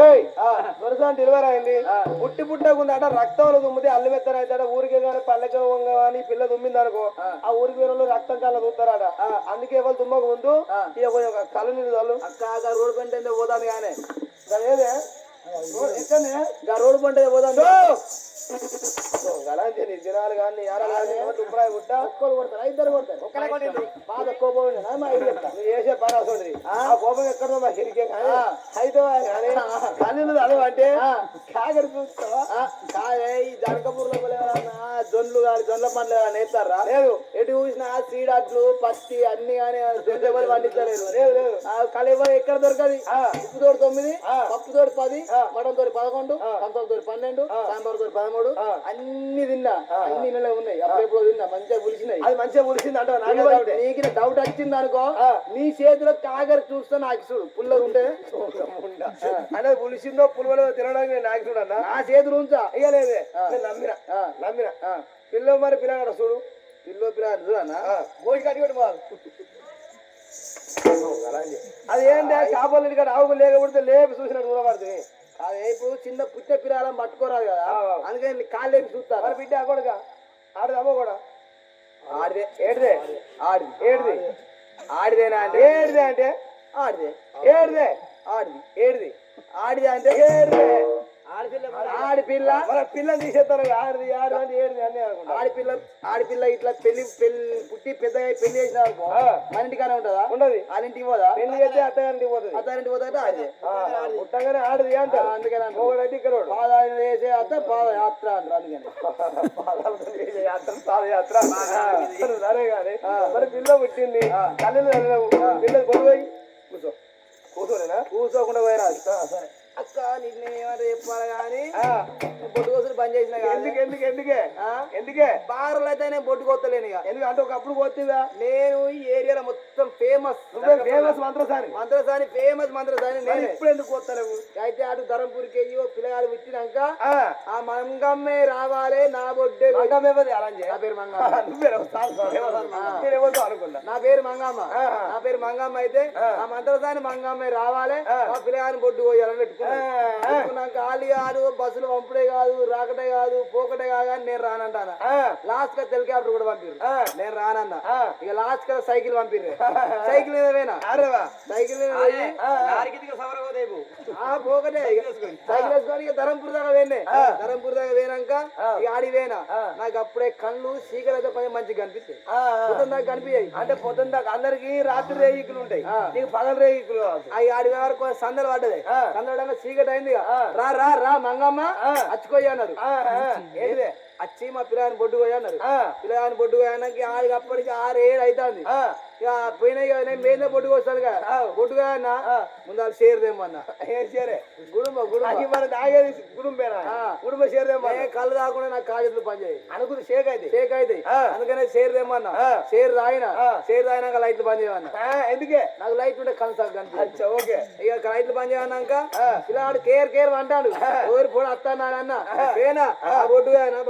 ఏయ్ దొరసాని డెలివరీ అయింది పుట్టి పుట్టకుందట రక్తంలో తుమ్మితే అల్లు మెత్తన అవుతాడ ఊరికే కానీ పల్లెకి కానీ పిల్ల తుమ్మింది అనుకో ఆ ఊరికి వేరే వాళ్ళు రక్తం కళ్ళ చూస్తారట అందుకే ఎవరు తుమ్మక ముందు ఇక కొంచెం కళ్ళు నీళ్ళు చల్లు. అక్క రోడ్డు పంట పోతాను కానీ. ఏదే? ఎక్కడనే? రోడ్డు పంట పోతాను నీ దినాలు కానీ యారాలు కానీ దుబ్బరాయి గుట్ట ఒక్కరు కొడతారు? ఇద్దరు కొడతారు. ఒక్కడే కొట్టిండు. బాధ కోపం మా ఇల్లు చెప్తా. నువ్వు చేసే పని అసలు ఆ? కోపం ఎక్కడో మా హిరికే కానీ అయితే కానీ కళ్ళు చదువు అంటే? కాగడి చూస్తావా? కాదే ఈ జనకపూర్లో జొన్లు కానీ జొన్ల పండ్లు కానీ వేస్తారా లేదు. ఎటు చూసినా సీడట్లు పత్తి అన్ని కానీ ఎవరు పండించలేరు లేదు లేదు కలేవ ఎక్కడ దొరకది. ఉప్పు తోడు తొమ్మిది ఆ. పప్పు తోడు పది ఆ. మటన్ తోడు పదకొండు. కంచం తోడు పన్నెండు. సాంబార్ తోడు పదమూడు ఆ. అన్ని తిన్నా. అన్ని నెలలు ఉన్నాయి. అప్పుడెప్పుడు తిన్నా. మంచిగా పులిసినాయి. అది మంచిగా మురిసింది అంటావు? నాకే డౌటే. నీకు డౌట్ వచ్చింది అనుకో. నీ చేతిలో కాగరి చూస్తే నాకు చూడు. పుల్లగా ఉంటే. అంటే పులిసిందో పులివలో తినడానికి నాకు చూడన్నా నా చేతులు ఉంచా? ఇక లేదే నమ్మిన. నమ్మిన. పిల్ల మరి పిల్లగాడ చూడు. పిల్లో పిల్ల చూడన్నా గోసి కట్టి పెట్టి బాగు అది ఏంటంటే కాపాలి ఇక్కడ ఆవుకు లేకపోతే లేపి చూసినట్టు చూడబడుతుంది అదే ఇప్పుడు చిన్న పుట్టే పిల్లలను పట్టుకోరాదు కదా. అందుకని కాళ్ళేపి చూస్తారు. మరి బిడ్డ కొడుక ఆడది అమ్మ కూడా? ఆడిదే. ఏడిదే? ఆడిది. ఏడిది? ఆడిదేనా అంటే. ఏడిదే అంటే? ఆడిదే. ఏడిదే? ఆడిది. ఏడిది? ఆడిదే అంటే ఏడిదే. ఆడిపిల్ల మన పిల్లని తీసేస్తారు ఆడిది ఆడిది అంటే ఏడిది అన్నీ అనుకుంటా. ఆడిపిల్ల ఆడిపిల్ల ఇట్లా పెళ్ళి పెళ్ళి పుట్టి పెద్దగా పెళ్ళి చేసిన అనుకో. మన ఇంటికానే ఉంటుందా? ఉండదు. వాళ్ళ ఇంటికి పోదా? పెళ్ళి చేస్తే అత్తగారింటికి పోతుంది. అత్తారింటికి పోతా ఆడిదే. పుట్టగానే ఆడిది అంటారు. అందుకని. ఒకడైతే ఇక్కడ. పాదాలు వేసే అత్త పాదయాత్ర అంటారు అందుకని. చేసే యాత్ర పాదయాత్ర. సరే కానీ మరి పిల్ల పుట్టింది. కళ్ళు చల్లవు పిల్ల కొడుపోయి కూర్చో. కూర్చోనేనా కూర్చోకుండా పోయినాది సరే. అక్క చెప్పాలి కానీ బొట్టు కోసం పని చేసిన కానీ ఎందుకు ఎందుకు ఎందుకే? బార్లు అయితే నేను బొట్టు ఇక. ఎందుకు? అంటే ఒకప్పుడు నేను ఈ ఏరియాలో మొత్తం ఫేమస్ ఫేమస్ మంత్రసారి మంత్రసాని. ఫేమస్ మంత్రసాని నేను. ఇప్పుడు ఎందుకు పోతలేవు అయితే అటు ధరంపూర్కి అయ్యో పిల్లగాడు పుట్టినాక ఆ, మంగమ్మే రావాలి నా బొడ్డే మంగమ్మ? నా పేరు మంగమ్మ. అనుకున్నా? నా పేరు మంగమ్మ. నా పేరు మంగమ్మ అయితే ఆ. మంత్రసాని మంగమ్మే రావాలి ఆ. పిల్లగాని బొడ్డు పోయాలని పెట్టుకున్నాను పెట్టుకున్నాక ఖాళీ కాదు బస్సులు పంపుడే కాదు రాకటే కాదు పోకటే కాదు అని నేను రానంటాను? ఆ, లాస్ట్గా హెలికాప్టర్ కూడా పంపిర్రు. ఆ. నేను రానన్నా. ఆ. ఇక లాస్ట్గా సైకిల్ పంపిర్రు. సైకిల్ మీద పోయినా? సైకిల్ మీద పోయి పోకటే. సైకిల్ వేసుకొని ఇక ధరంపూర్ దాకా పోయినే ధరంపూర్ దాకా పోయినాక ఇక ఆడి పోయినా. నాకు అప్పుడే కళ్ళు సీకలు అయితే కొంచెం మంచిగా కనిపిస్తాయి. పొద్దున్న దాకా కనిపించాయి అంటే పొద్దున్న దాకా అందరికి రాత్రి రేగికులు ఉంటాయి. నీకు పగల రేగికులు అవి ఆడి వరకు సందలు పడ్డది. ఆ. చీకటి అయింది. రా రా రా మంగమ్మ. అచ్చుకోయ్య అన్నారు ఏంటిదే? వచ్చి మా పిల్లగాని బొడ్డు పోయి అన్నారు ఆ, పిల్లగాని బొడ్డు పోయానికి ఆడికి అప్పటికి ఆరు ఏడు అవుతుంది ఆ, ఇక పోయినా మేమే బొడ్డుకు వస్తాను కదా బొడ్డుగా అన్న ముందు వాళ్ళు చేరదేమన్నా ఏం చేరే గుడుంబ గుడుంబ. మన తాగేది. కుటుంబ చేరేమా ఏ కళ్ళు తాకుండా నాకు కాజెట్లు పనిచేయి అనుకుంది షేక్ అయితే. షేక్ అయితే. అందుకనే. షేర్ తాగిన ఆ. షేర్ తాగినాక లైట్లు బంద్ చేయమన్నా ఎందుకే? నాకు లైట్ ఉంటే కళ్ళు సాగు కనిపి అచ్చా ఓకే. ఇక లైట్లు బంద్ చేయమన్నాక పిల్లాడు కేర్ కేర్ అంటాడు. ఎవరు పోడు అత్తాను అన్న పేనా? ఆ. బొడ్డుగా అయినా ఆ.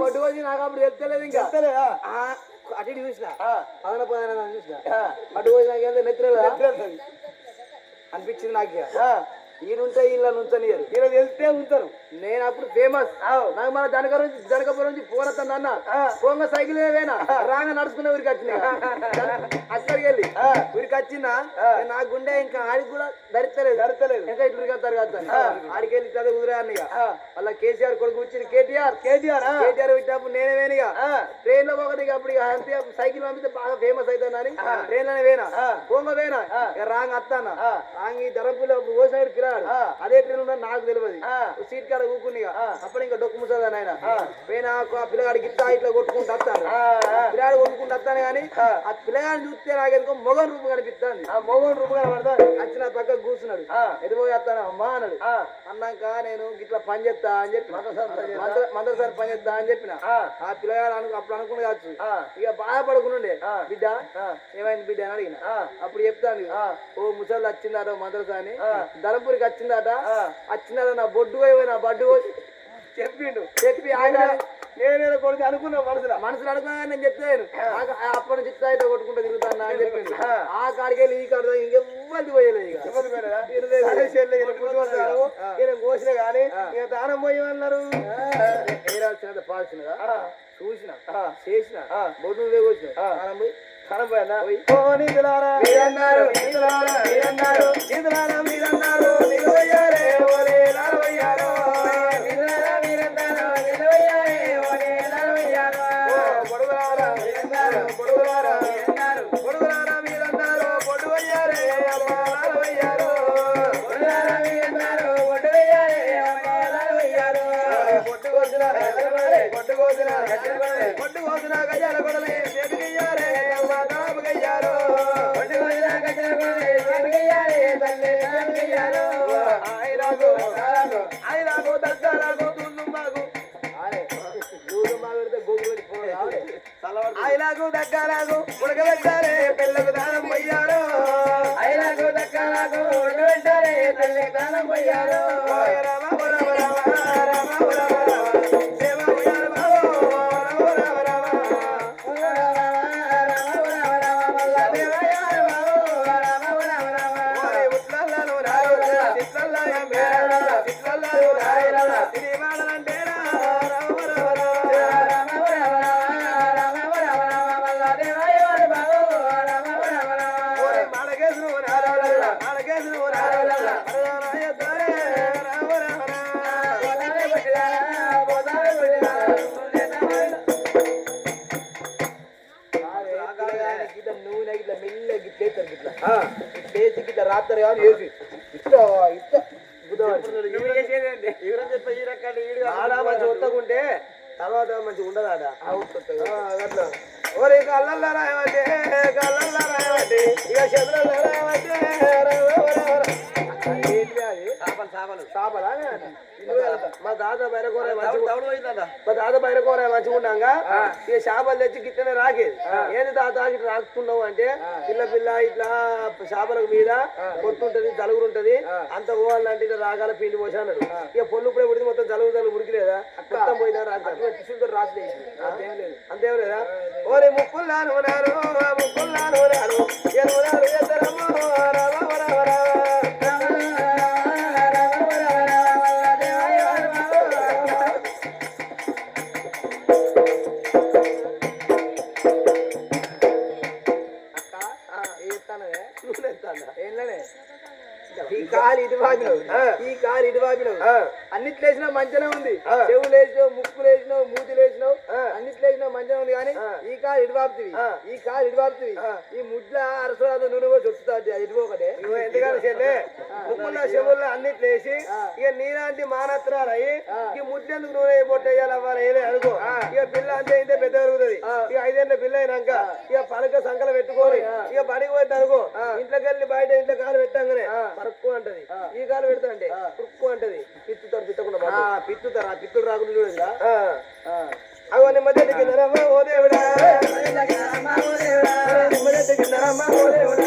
బొడ్డుకు వచ్చి నాకు అప్పుడు చెప్తలేదు ఇంకా. అటు ఇటు చూసిన? పదన పదన చూసిన? అటు పోయి నాకు ఎంత నెత్తిరేదా తెలుస్తుంది. అనిపించింది నాకు ఈడుంటే వీళ్ళ నుంచనియరు ఇలా తెలిస్తే ఉంటారు నేను అప్పుడు ఫేమస్ నాకు మన జనక నుంచి జనకపురం నుంచి ఫోన్ వస్తాను అన్న. ఫోన్ సైకిల్ వేనా? రాగా నడుచుకునే ఊరికి వచ్చిన. అక్కడికి వెళ్ళి. ఊరికి వచ్చిందా నా గుండె ఇంకా ఆడికి కూడా ధరిస్తలేదు జరగలేదు ఇంకా ఇట్లు ఉరికొస్తారు కదా ఆడికి వెళ్ళి చదువు కుదిరాను ఇక. మళ్ళీ కేసీఆర్ కొడుకు వచ్చింది కేటీఆర్. కేటీఆర్? కేటీఆర్ పెట్టినప్పుడు నేనే వేనిగా ట్రైన్లో ఒకటి ఇక అప్పుడు అంతే. సైకిల్ పంపితే బాగా ఫేమస్ అవుతానని. ట్రైన్లోనే వేనా? పోంగ వేనా? రాంగ్ అత్తాన? రాంగ్ ఈ ధరంపులో ఓసాడు పిల్లాడు అదే ట్రైన్ ఉన్నా నాకు తెలియదు. సీట్ కాడ కూకుని అప్పుడు ఇంకా డొక్కు ముసదా నాయన? పోయినా పిల్లగాడికి ఇట్లా ఇట్లా కొట్టుకుంటూ వస్తాను ఆ, కొట్టుకుంటూ వస్తాను కానీ ఆ. పిల్లగాడిని చూస్తే నాకెందుకో మొగన్ రూపు కనిపిస్తుంది. ఆ మొగోడు రూపాయలు పడతాడు వచ్చిన పక్క కూర్చున్నాడు. ఆ. ఎదిపోయి వస్తాను అమ్మా అన్నాడు. అన్నాక నేను ఇట్లా పని చేస్తా అని చెప్పి మందరసారి పని చేస్తా. అని చెప్పిన. ఆ. పిల్లగాడు అను అప్పుడు అనుకుని కావచ్చు. ఇక బాధపడుకునుండే. ఆ. బిడ్డ. ఏమైంది బిడ్డ? అని అడిగిన. అప్పుడు చెప్తాను. ఓ ముసలి వచ్చిందట మదరసా అని ఆ. ధరంపూరికి వచ్చిందట. ఆ. వచ్చిందట నా బొడ్డు పోయి నా బడ్డు పోయి. చెప్పిండు. చెప్పి ఆయన నేనే కొడుకు? అనుకున్నా మనసులో. మనసులో అనుకున్నా నేను చెప్తాను అప్పటి నుంచి అయితే కొట్టుకుంటూ తిరుగుతాను అని చెప్పింది ఆ. కాడికి వెళ్ళి ఈ కాడ ఇంకెవ్వరికి పోయలేదు? ఇక కోసిన కానీ ఇక దానం పోయమన్నారు ఏరాల్సినది పాల్సినదా చూసిన. చేసిన. బొడ్డు నువ్వే ఆ. మనం పోయి దానం పోయినా ఓ నిధులారా మీరన్నారు, నిధులారా మీరన్నారు నిధులారా మీరన్నారు నిలువయ్యారే ఓలే కోసిన పొట్టు కోసిన గజాల కొడలే చేతికయ్యారే అమ్మ గజాల కొడలే చేతికయ్యారే తల్లి. ఆయనకు దగ్గరకు ఉడకబెట్టారే పిల్లకు దానం పోయారు. ఆయనకు దగ్గరకు ఉడకబెట్టారే పిల్లకు దానం పోయారు. గిట్ల నూనె గిట్ల మెల్లగా గిట్ల వేస్తారు గిట్ల. గిట్ల వేసి గిట్ల రాత్రి కానీ వేసి ఇట్లా ఇట్లా ఉత్తకుంటే తర్వాత మంచి ఉండదు ఆడ అవుతుంది. అట్లా ఓరే కళ్ళల్లో రాయవట్టే కళ్ళల్లో రాయవట్టే ఇక చంద్రల్లో చేపలా? మా తాత బయరకూర మా తాత మంచిగా ఉండంగా? ఇక చేపలు తెచ్చి గిట్టనే రాకేది. ఏంది తాత ఇట్లా రాకుతున్నావు అంటే పిల్ల పిల్ల ఇట్లా చేపలకు మీద కొట్టుంటది జలుగురుంటది అంత పోవాలంటే ఇట్లా రాగాల పిండి పోసి అన్నాడు. ఇక పొల్లు ఇప్పుడే ఉడికి మొత్తం జలుగు జలుగు ఉడికిలేదా మొత్తం పోయినా టిష్యూతో రాసి అంతేం లేదా. ఓరే ముక్కుల్లాను ముక్కుల్లాను ఎరువులాను ఈ కాలు ఇటు వాపినవు ఆ. ఈ కాలు ఇటు వాపినవు ఆ, అన్నిట్లో వేసినా మంచిగా ఉంది. చెవులు వేసినావు ముక్కులు వేసినావు మూతులు వేసినావు ఆ. అన్నిట్లో వేసినావు మంచిగా ఉంది కానీ. ఈ కాలు ఇటు వాపుతుంది. ఈ కాలు ఇటు వాపుతుంది. ఈ ముడ్ల అరసరాదు నూనె పోసి వస్తుంది అది ఇటు ఒకటే ఇగో ముక్కుల్లో అన్నిటి అన్నిట్లేసి ఇక నీలాంటి మానత్రాలు అయ్యి ఈ ముద్దెందుకు నూనె పొట్టేయాలి అవ్వాలి అనుకో ఇక పిల్ల అంతే అయితే పెద్ద పెరుగుతుంది ఇక ఐదేళ్ళ పిల్ల అయినాక ఇక పలక సంకల పెట్టుకొని ఇక బడికి పోయి అనుకో ఇంట్లోకి వెళ్ళి బయట ఇంట్లో కాలు పెట్టాగానే పరుక్కు అంటది. ఈ కాలు పెడతా అంటే పురుక్కు అంటది. పిత్తుతారు పిత్తకుండా పిత్తుతారు ఆ పిత్తుడు రాకుండా చూడదురా అవన్నీ మధ్య దిగిందరమ్మా ఓ దేవుడా. మధ్య దిగిందరమ్మా ఓ దేవుడా.